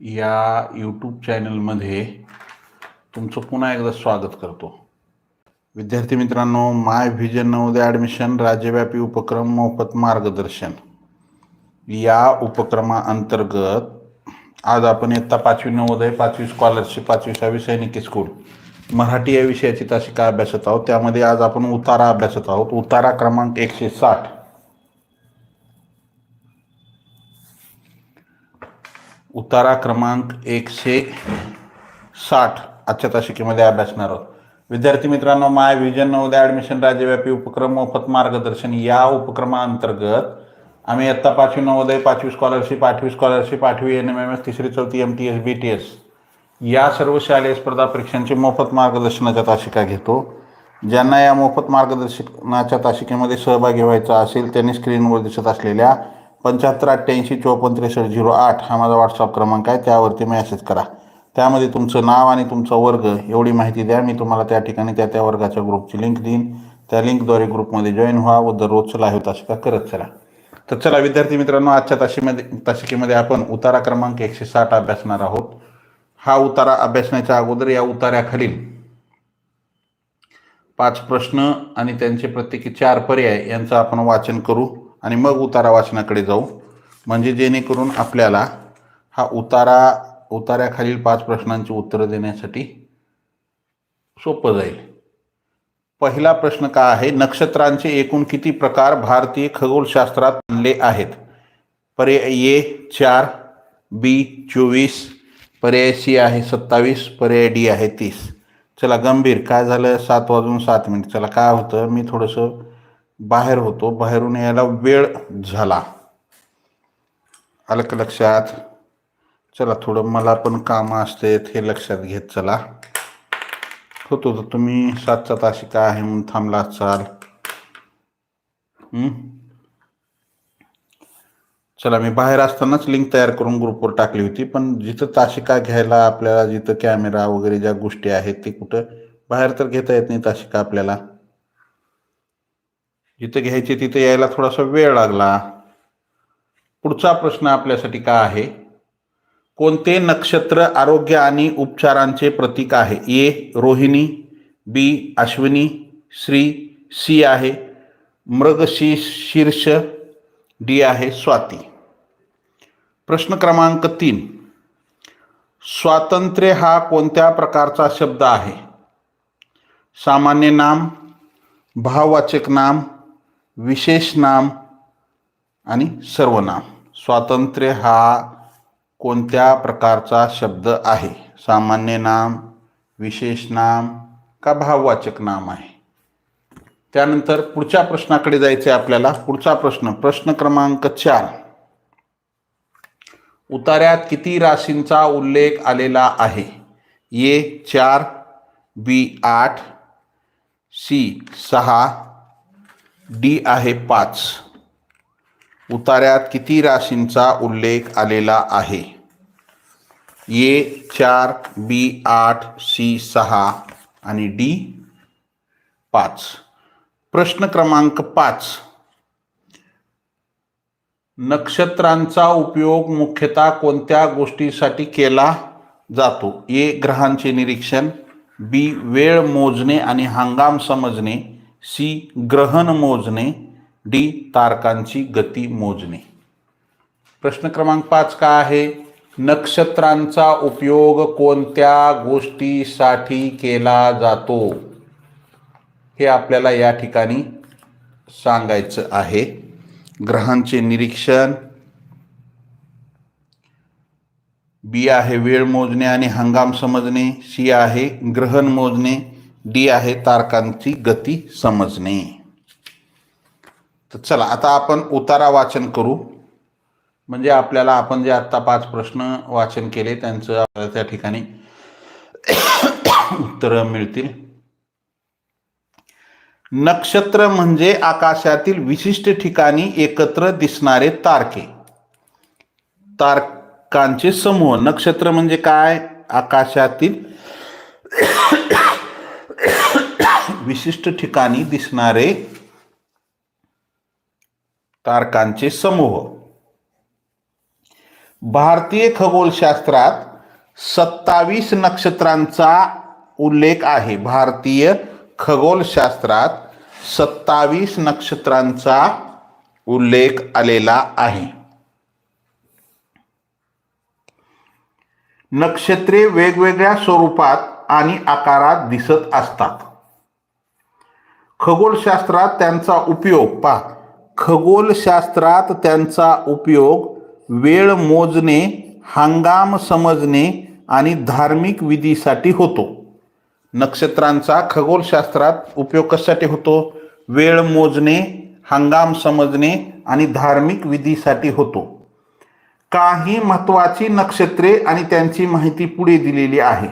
या यूट्यूब चॅनलमध्ये तुमचं पुन्हा एकदा स्वागत करतो. विद्यार्थी मित्रांनो माय व्हिजन नवोदय ॲडमिशन राज्यव्यापी उपक्रम मोफत मार्गदर्शन. या उपक्रमाअंतर्गत आज आपण इयत्ता पाचवी नवोदय पाचवी स्कॉलरशिप पाचवी सहावी सैनिकी स्कूल मराठी या विषयाची तासिका अभ्यासत आहोत? त्यामध्ये आज आपण उतारा अभ्यासत आहोत. उतारा क्रमांक एकशे साठ. उतारा क्रमांक एकशे साठ आजच्या तासिकेमध्ये अभ्यासणार आहोत. विद्यार्थी मित्रांनो माय विजन नवोदय ॲडमिशन राज्यव्यापी उपक्रम मोफत मार्गदर्शन या उपक्रमाअंतर्गत आम्ही आत्ता पाचवी नवोदय पाचवी स्कॉलरशिप आठवी स्कॉलरशिप आठवी एन एम एम एस तिसरी चौथी M T S B T S या सर्व शालेय स्पर्धा परीक्षांची मोफत मार्गदर्शनाच्या तासिका घेतो. ज्यांना या मोफत मार्गदर्शनाच्या तासिकेमध्ये सहभागी व्हायचा असेल त्यांनी स्क्रीनवर दिसत असलेल्या पंच्याहत्तर अठ्ठ्याऐंशी चोपन्न त्रेसष्ट झिरो आठ हा माझा व्हॉट्सअप क्रमांक आहे. त्यावरती मेसेज करा. त्यामध्ये तुमचं नाव आणि तुमचा वर्ग एवढी माहिती द्या. मी तुम्हाला त्या ठिकाणी त्या त्या वर्गाच्या ग्रुपची लिंक देईन. त्या लिंकद्वारे ग्रुपमध्ये जॉईन व्हा व दररोज लाईव्ह तासिका करत चला. तर चला विद्यार्थी मित्रांनो आजच्या ताशीमध्ये तासिकेमध्ये आपण उतारा क्रमांक एकशे साठ अभ्यासणार आहोत. हा उतारा अभ्यासण्याच्या अगोदर या उतार्याखालील पाच प्रश्न आणि त्यांचे प्रत्येकी चार पर्याय यांचं आपण वाचन करू. आणि मग उतारा वाचनाकडे जाऊ. म्हणजे जेणेकरून आपल्याला हा उतारा उतार्याखालील पाच प्रश्नांची उत्तरं देण्यासाठी सोपं जाईल. पहिला प्रश्न का आहे? नक्षत्रांचे एकूण किती प्रकार भारतीय खगोलशास्त्रात आणले आहेत? पर्याय ए चार बी चोवीस पर्याय सी आहे सत्तावीस पर्याय डी आहे तीस. चला गंभीर काय झालं? सात वाजून सात मिनिट. चला काय होतं? मी थोडंसं बाहेर होतो बाहेरून यायला वेळ झाला. आलं का लक्षात. चला थोडं मला पण कामं असतेत हे लक्षात घेत चला. होतो तर तुम्ही सातचा तासिका आहे म्हणून थांबला असाल. चला मी बाहेर असतानाच लिंक तयार करून ग्रुपवर टाकली होती पण जिथं ताशिका घ्यायला आपल्याला जिथं कॅमेरा वगैरे ज्या गोष्टी आहेत ते कुठं? बाहेर तर घेता येत नाही ताशिका आपल्याला. जिथं घ्यायचे तिथं यायला थोडासा वेळ लागला. पुढचा प्रश्न आपल्यासाठी का आहे? कोणते नक्षत्र आरोग्य आणि उपचारांचे प्रतीक आहे? A Rohini B Ashwini Shri C आहे. मृगशीर्ष डी आहे स्वाती. प्रश्न क्रमांक तीन. स्वातंत्र्य हा कोणत्या प्रकारचा शब्द आहे? सामान्य नाम भाववाचक नाम विशेष नाम आणि सर्वनाम. स्वातंत्र्य हा कोणत्या प्रकारचा शब्द आहे? सामान्य नाम विशेष नाम का भाववाचक नाम आहे? त्यानंतर पुढच्या प्रश्नाकडे जायचे आपल्याला. पुढचा प्रश्न प्रश्न क्रमांक चार. उतार्यात किती राशींचा उल्लेख आलेला आहे? ए चार बी आठ सी सहा डी आहे पाच. उतार्यात किती राशींचा उल्लेख आलेला आहे? ए चार बी आठ सी सहा आणि डी पाच. प्रश्न क्रमांक पाच. नक्षत्रांचा उपयोग मुख्यतः कोणत्या गोष्टीसाठी केला जातो? ए ग्रहांचे निरीक्षण बी वेळ मोजणे आणि हंगाम समजणे सी ग्रहण मोजणे. डी तारकांची गती मोजणे. प्रश्न क्रमांक पाच का आहे? नक्षत्रांचा उपयोग कोणत्या गोष्टीसाठी केला जातो? हे आपल्याला या ठिकाणी सांगायचं आहे. ग्रहांचे निरीक्षण. बी आहे वेळ मोजणे आणि हंगाम समजणे. सी आहे ग्रहण मोजणे. डी आहे तारकांची गती समजणे. तर चला आता आपण उतारा वाचन करू. म्हणजे आपल्याला आपण जे आत्ता पाच प्रश्न वाचन केले त्यांचं आपल्याला त्या ठिकाणी उत्तरं मिळतील. नक्षत्र म्हणजे आकाशातील विशिष्ट ठिकाणी एकत्र दिसणारे तारके. तारकांचे समूह. नक्षत्र म्हणजे काय? आकाशातील विशिष्ट ठिकाणी दिसणारे तारकांचे समूह. भारतीय खगोलशास्त्रात सत्तावीस नक्षत्रांचा उल्लेख आहे. भारतीय खगोलशास्त्रात सत्तावीस नक्षत्रांचा उल्लेख आलेला आहे. नक्षत्रे वेगवेगळ्या स्वरूपात आणि आकारात दिसत असतात. खगोलशास्त्रात त्यांचा उपयोग पा खगोलशास्त्रात त्यांचा उपयोग वेळ मोजणे हंगाम समजणे आणि धार्मिक विधीसाठी होतो. नक्षत्रांचा खगोलशास्त्रात उपयोग कशासाठी होतो? वेळ मोजणे हंगाम समजणे आणि धार्मिक विधीसाठी होतो. काही महत्त्वाची नक्षत्रे आणि त्यांची माहिती पुढे दिलेली आहे.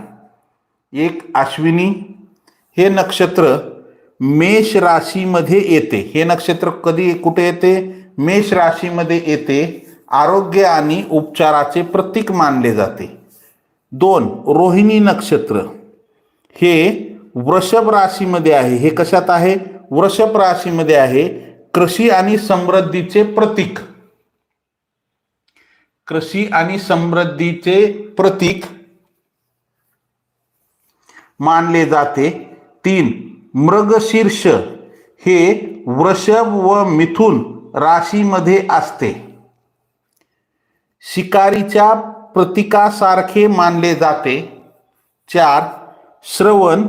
एक अश्विनी हे नक्षत्र मेष राशीमध्ये येते. हे नक्षत्र कधी कुठे येते? मेष राशीमध्ये येते. आरोग्य आणि उपचाराचे प्रतीक मानले जाते. दोन रोहिणी नक्षत्र. हे वृषभ राशीमध्ये आहे. हे कशात आहे? वृषभ राशीमध्ये आहे. कृषी आणि समृद्धीचे प्रतीक. कृषी आणि समृद्धीचे प्रतीक मानले जाते. तीन मृगशीर्ष हे वृषभ व मिथुन राशीमध्ये असते. शिकारीच्या प्रतीकासारखे मानले जाते. चार श्रवण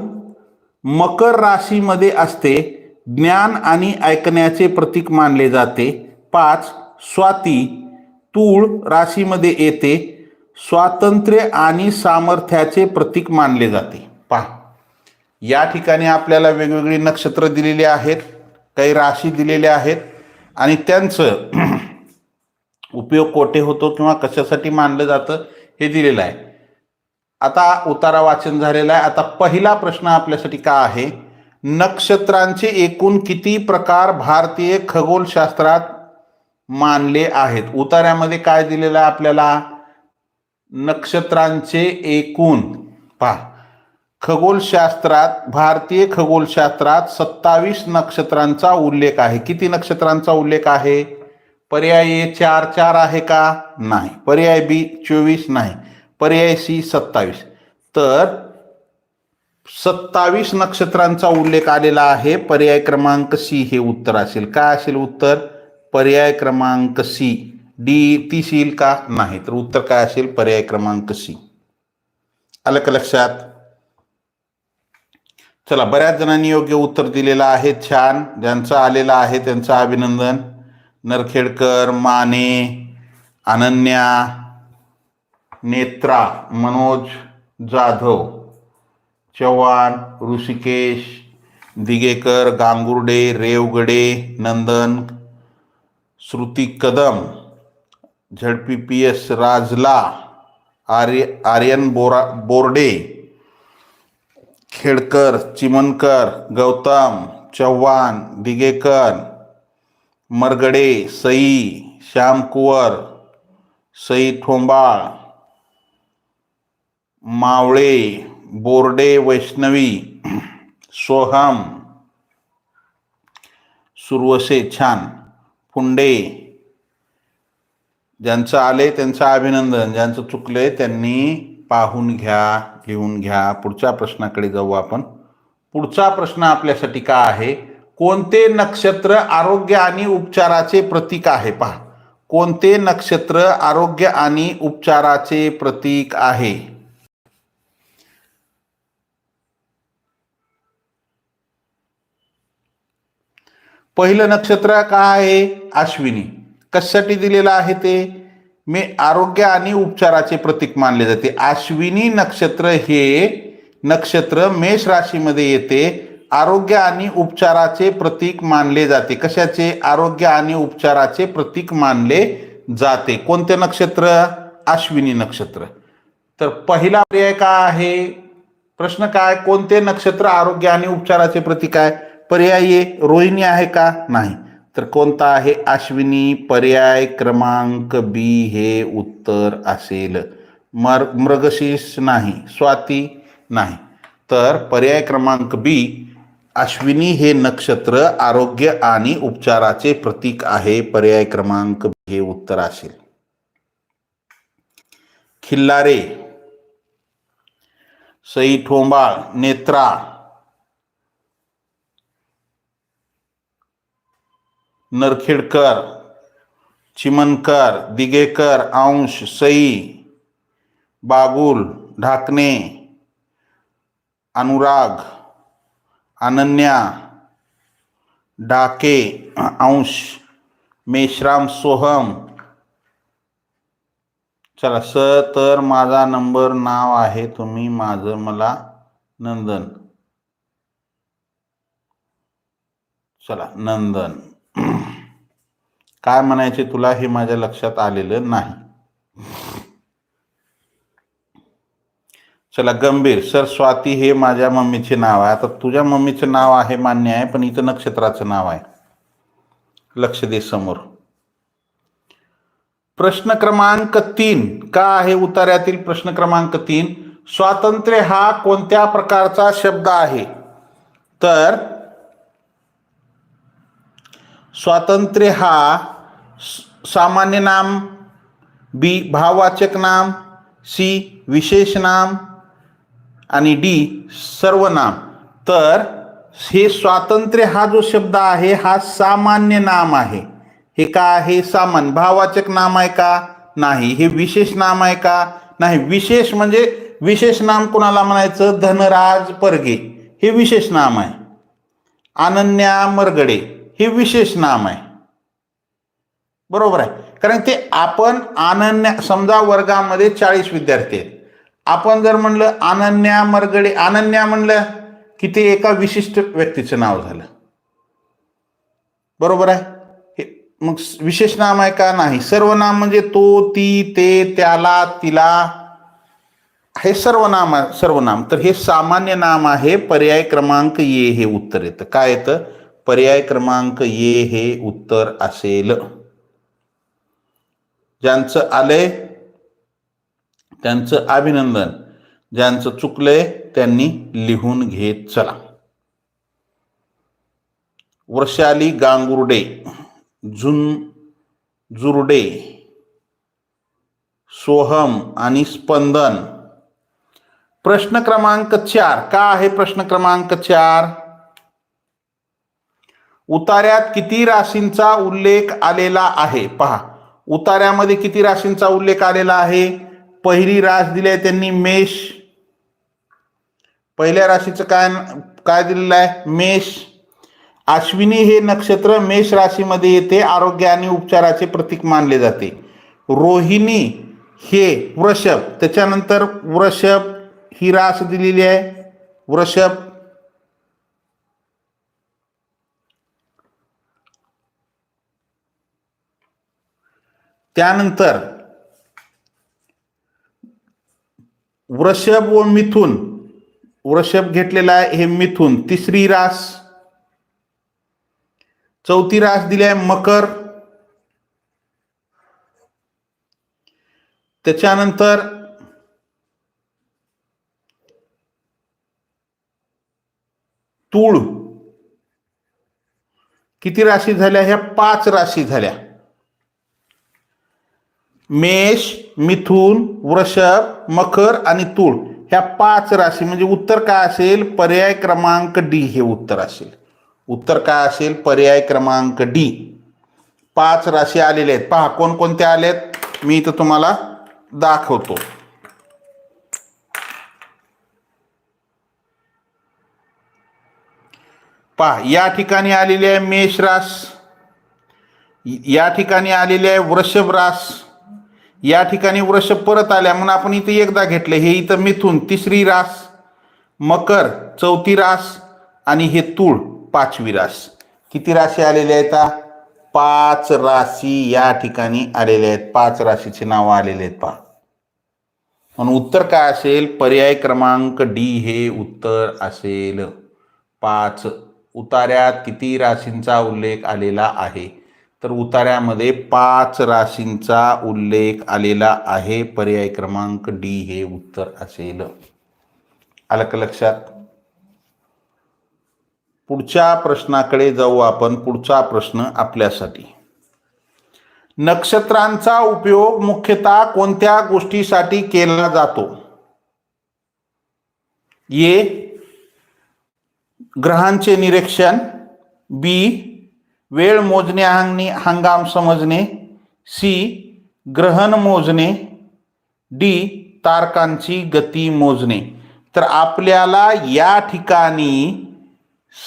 मकर राशीमध्ये असते. ज्ञान आणि ऐकण्याचे प्रतीक मानले जाते. पाच स्वाती तूळ राशीमध्ये येते. स्वातंत्र्य आणि सामर्थ्याचे प्रतीक मानले जाते. या ठिकाणी आपल्याला वेगवेगळी नक्षत्र दिलेली आहेत काही राशी दिलेल्या आहेत आणि त्यांचं उपयोग कोठे होतो किंवा कशासाठी मानलं जातं हे दिलेलं आहे. आता उतारा वाचन झालेला आहे. आता पहिला प्रश्न आपल्यासाठी का आहे? नक्षत्रांचे एकूण किती प्रकार भारतीय खगोलशास्त्रात मानले आहेत? उतार्यामध्ये काय दिलेलं आहे आपल्याला? नक्षत्रांचे एकूण पहा खगोलशास्त्रात भारतीय खगोलशास्त्रात सत्तावीस नक्षत्रांचा उल्लेख आहे. किती नक्षत्रांचा उल्लेख आहे? पर्याय ए चार चार आहे का? नाही. पर्याय बी चोवीस नाही. पर्याय सी सत्तावीस. तर सत्तावीस नक्षत्रांचा उल्लेख आलेला आहे. पर्याय क्रमांक सी हे उत्तर असेल. काय असेल उत्तर? पर्याय क्रमांक सी. डी ती सील का? नाही. तर उत्तर काय असेल? पर्याय क्रमांक सी. आलं का लक्षात? चला बऱ्याच जणांनी योग्य उत्तर दिलेलं आहे. छान. ज्यांचं आलेलं आहे त्यांचं अभिनंदन. नरखेडकर माने अनन्या नेत्रा मनोज जाधव चव्हाण ऋषिकेश दिगेकर गांगुर्डे रेवगडे नंदन श्रुती कदम झडपी पी एस राजला आर्य आर्यन बोरा बोर्डे खेडकर चिमनकर गौतम चव्हाण दिगेकर मरगडे सई श्यामकुवर सई ठोंबाळ मावळे बोर्डे वैष्णवी सोहम सुरवसे छान फुंडे ज्यांचं आले त्यांचं अभिनंदन ज्यांचं चुकले त्यांनी पाहून घ्या लिहून घ्या. पुढच्या प्रश्नाकडे जाऊ आपण. पुढचा प्रश्न आपल्यासाठी का आहे? कोणते नक्षत्र आरोग्य आणि उपचाराचे प्रतीक आहे? पहा. कोणते नक्षत्र आरोग्य आणि उपचाराचे प्रतीक आहे? पहिलं नक्षत्र काय आहे? अश्विनी. कशासाठी दिलेलं आहे ते? मी आरोग्य आणि उपचाराचे प्रतीक मानले जाते. अश्विनी नक्षत्र हे नक्षत्र मेष राशीमध्ये येते. आरोग्य आणि उपचाराचे प्रतीक मानले जाते. कशाचे? आरोग्य आणि उपचाराचे प्रतीक मानले जाते. कोणते नक्षत्र? अश्विनी नक्षत्र. तर पहिला पर्याय काय आहे? प्रश्न काय? कोणते नक्षत्र आरोग्य आणि उपचाराचे प्रतीक आहे? पर्याय रोहिणी आहे का? नाही. तर कोणता आहे अश्विनी? पर्याय क्रमांक बी हे उत्तर असेल. मर मृगशीर्ष नाही स्वाती नाही. तर पर्याय क्रमांक बी अश्विनी हे नक्षत्र आरोग्य आणि उपचाराचे प्रतीक आहे. पर्याय क्रमांक हे उत्तर असेल. खिल्लारे सई ठोंबाळ नेत्रा नरखेडकर चिमनकर दिगेकर अंश सई बागुल ढाकणे अनुराग अनन्या डाके अंश मेश्राम सोहम. चला स तर माझा नंबर नाव आहे तुम्ही माझं मला नंदन. चला नंदन. काय म्हणायचे तुला हे माझ्या लक्षात आलेलं नाही. चला गंभीर. सर स्वाती हे माझ्या मम्मीचे नाव आहे. आता तुझ्या मम्मीचं नाव आहे मान्य आहे पण इथं नक्षत्राचं नाव आहे. लक्ष दे समोर. प्रश्न क्रमांक तीन. का आहे उतार्यातील प्रश्न क्रमांक तीन? स्वातंत्र्य हा कोणत्या प्रकारचा शब्द आहे? तर स्वातंत्र्य हा सामान्य नाम बी भाववाचक नाम सी विशेष नाम आणि डी सर्वनाम तर हे स्वातंत्र्य हा जो शब्द आहे हा सामान्य नाम आहे. हे का आहे? सामान्य. भाववाचक नाम आहे का? नाही. हे विशेष नाम आहे का? नाही. विशेष म्हणजे विशेष नाम कोणाला म्हणायचं? धनराज परगे. हे विशेष नाम आहे. अनन्या मरगडे. हे विशेष नाम आहे. बरोबर आहे. कारण ते आपण अनन्या समजा वर्गामध्ये चाळीस विद्यार्थी आहेत. आपण जर म्हणलं अनन्या मरगडे अनन्या म्हणलं की ते एका विशिष्ट व्यक्तीचं नाव झालं. बरोबर आहे? हे मग विशेष नाम आहे का? नाही. सर्वनाम म्हणजे तो ती ते त्याला तिला. हे सर्वनाम आहे सर्वनाम तर हे सामान्य नाम आहे. पर्याय क्रमांक ये हे उत्तर येतं. काय येतं? पर्याय क्रमांक ये हे उत्तर असेल. ज्यांचं आले त्यांचं अभिनंदन. ज्यांचं चुकलंय त्यांनी लिहून घेत चला. वर्षाली गांगुर्डे झुन जुर्डे सोहम आणि स्पंदन. प्रश्न क्रमांक चार. का आहे प्रश्न क्रमांक चार? उतार्यात किती राशींचा उल्लेख आलेला आहे? पहा. उतार्यामध्ये किती राशींचा उल्लेख आलेला आहे? पहिली रास दिली आहे त्यांनी मेष. पहिल्या राशीचं काय काय दिलेलं आहे? मेष. अश्विनी हे नक्षत्र मेष राशीमध्ये येते. आरोग्य आणि उपचाराचे प्रतीक मानले जाते. रोहिणी हे वृषभ. त्याच्यानंतर वृषभ ही रास दिलेली आहे. वृषभ. त्यानंतर वृषभ व मिथुन वृषभ घेतलेला आहे हे मिथून. तिसरी रास चौथी रास दिली आहे मकर. त्याच्यानंतर तूळ. किती राशी झाल्या? ह्या पाच राशी झाल्या. मेष मिथुन वृषभ मकर आणि तूळ ह्या पाच राशी. म्हणजे उत्तर काय असेल? पर्याय क्रमांक डी हे उत्तर असेल. उत्तर काय असेल? पर्याय क्रमांक डी. पाच राशी आलेले आहेत. पहा कोणकोणत्या आहेत मी इथं तुम्हाला दाखवतो. पहा या ठिकाणी आलेली आहे मेष रास. या ठिकाणी आलेली आहे वृषभ रास. या ठिकाणी वृष परत आल्या म्हणून आपण इथे एकदा घेतले. हे इथं मिथून तिसरी रास मकर चौथी रास आणि हे तूळ पाचवी रास. किती राशी आलेल्या आहेत पाच राशी या ठिकाणी आलेल्या आहेत. पाच राशीची नावं आलेले आहेत पहा. म्हणून उत्तर काय असेल? पर्याय क्रमांक डी हे उत्तर असेल. पाच. उतार्यात किती राशींचा उल्लेख आलेला आहे? तर उतार्यामध्ये पाच राशींचा उल्लेख आलेला आहे. पर्याय क्रमांक डी हे उत्तर असेल. आलं का लक्षात? पुढच्या प्रश्नाकडे जाऊ आपण. पुढचा प्रश्न आपल्यासाठी. नक्षत्रांचा उपयोग मुख्यतः कोणत्या गोष्टीसाठी केला जातो? ये ग्रहांचे निरीक्षण. बी. वेळ मोजणे आणि हंगाम समजणे सी ग्रहण मोजणे डी तारकांची गती मोजणे. तर आपल्याला या ठिकाणी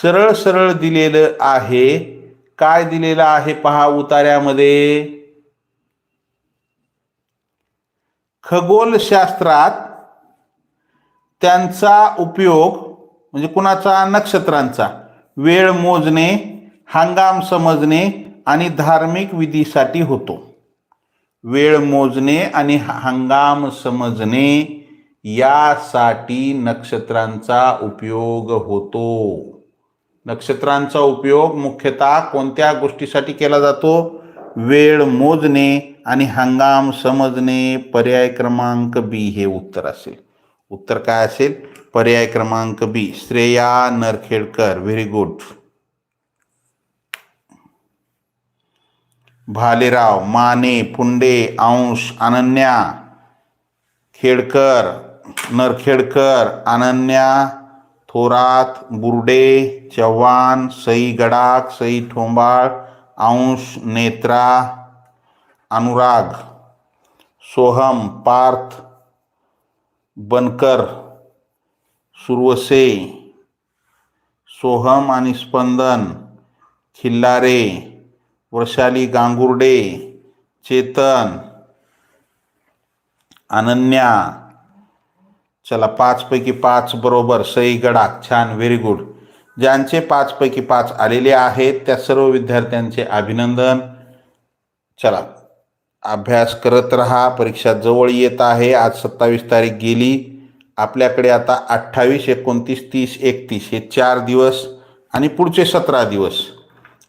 सरळ सरळ दिलेलं आहे. काय दिलेलं आहे पहा उतार्यामध्ये खगोलशास्त्रात त्यांचा उपयोग म्हणजे कुणाचा? नक्षत्रांचा. वेळ मोजणे हंगाम समजणे आणि धार्मिक विधीसाठी होतो. वेळ मोजणे आणि हंगाम समजणे यासाठी नक्षत्रांचा उपयोग होतो. नक्षत्रांचा उपयोग मुख्यतः कोणत्या गोष्टीसाठी केला जातो? वेळ मोजणे आणि हंगाम समजणे. पर्याय क्रमांक बी हे उत्तर असेल. उत्तर काय असेल? पर्याय क्रमांक B. Shreya Narkhedkar. Very good Bhalerao Mane Punde Ansh Ananya Khedkar Narkhedkar Ananya Thorat Burde Chavan Sai Gadakh Sai ठोंबाळ अंश नेत्रा अनुराग सोहम पार्थ बनकर सुरवसे सोहम आणि स्पंदन खिल्लारे वर्षाली गांगुर्डे चेतन अनन्या चला पाचपैकी पाच बरोबर सई गडाख छान व्हेरी गुड ज्यांचे पाचपैकी पाच आलेले आहेत त्या सर्व विद्यार्थ्यांचे अभिनंदन. चला अभ्यास करत राहा परीक्षा जवळ येत आहे आज सत्तावीस तारीख गेली. आपल्याकडे आता अठ्ठावीस एकोणतीस तीस एकतीस हे चार दिवस आणि पुढचे सतरा दिवस.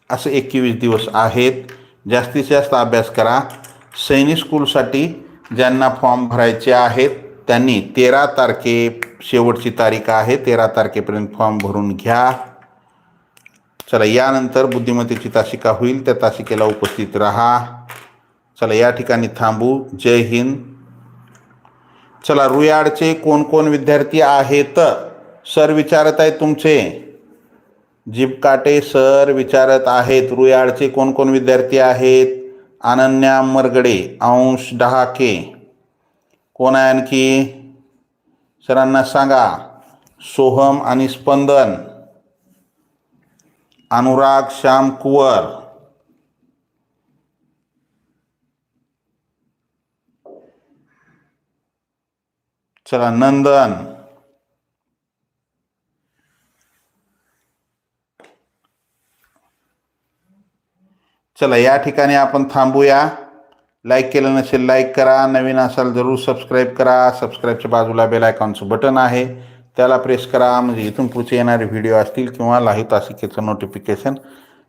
असे एकवीस दिवस आहेत. जास्तीत जास्त अभ्यास करा. सैनिक स्कूलसाठी ज्यांना फॉर्म भरायचे आहेत त्यांनी तेरा तारखे शेवटची तारीख आहे. तेरा तारखेपर्यंत फॉर्म भरून घ्या. चला यानंतर बुद्धिमत्तेची तासिका होईल. त्या तासिकेला उपस्थित राहा. चला या ठिकाणी थांबू. जय हिंद. चला रुयाडचे कोण कोण विद्यार्थी आहेत? सर विचारत आहे तुमचे. जिपकाटे सर विचारत आहेत रुयाडचे कोण कोण विद्यार्थी आहेत? अनन्या मरगडे अंश डहाके. कोण आहे आणखी? सरांना सांगा. सोहम आणि स्पंदन. अनुराग श्याम कुवर. चला नंदन. चला या ठिकाणी आपण थांबूया. लाईक केलं नसेल लाईक करा. नवीन असाल जरूर सबस्क्राईब करा. सबस्क्राईबच्या बाजूला बेल आयकॉनचं बटन आहे. त्याला प्रेस करा. म्हणजे इथून पुढचे येणारे व्हिडिओ असतील किंवा लाही तासिकेचं नोटिफिकेशन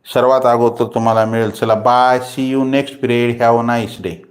सर्वात अगोदर तुम्हाला मिळेल. चला bye see you next period have a nice day